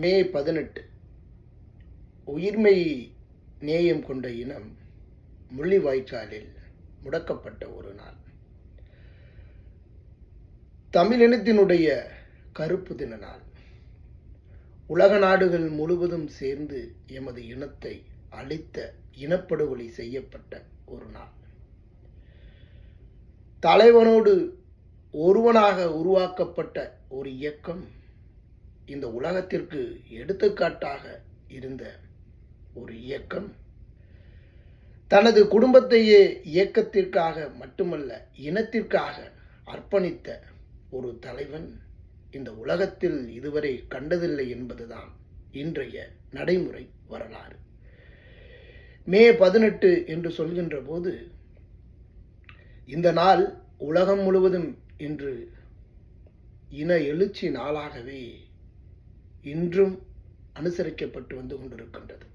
மே பதினெட்டு. உயிர்மை நேயம் கொண்ட இனம் முள்ளிவாய்க்காலில் முடக்கப்பட்ட ஒரு நாள். தமிழினத்தினுடைய கருப்பு தின நாள். உலக நாடுகள் முழுவதும் சேர்ந்து எமது இனத்தை அழித்த இனப்படுகொலை செய்யப்பட்ட ஒரு நாள். தலைவனோடு ஒருவனாக உருவாக்கப்பட்ட ஒரு இயக்கம் இந்த உலகத்திற்கு எடுத்துக்காட்டாக இருந்த ஒரு இயக்கம். தனது குடும்பத்தையே இயக்கத்திற்காக மட்டுமல்ல இனத்திற்காக அர்ப்பணித்த ஒரு தலைவன் இந்த உலகத்தில் இதுவரை கண்டதில்லை என்பதுதான் இன்றைய நடைமுறை வரலாறு. மே பதினெட்டு என்று சொல்கின்ற போது இந்த நாள் உலகம் முழுவதும் இன்று இன எழுச்சி நாளாகவே இன்றும் அனுசரிக்கப்பட்டு வந்து கொண்டிருக்கின்றது.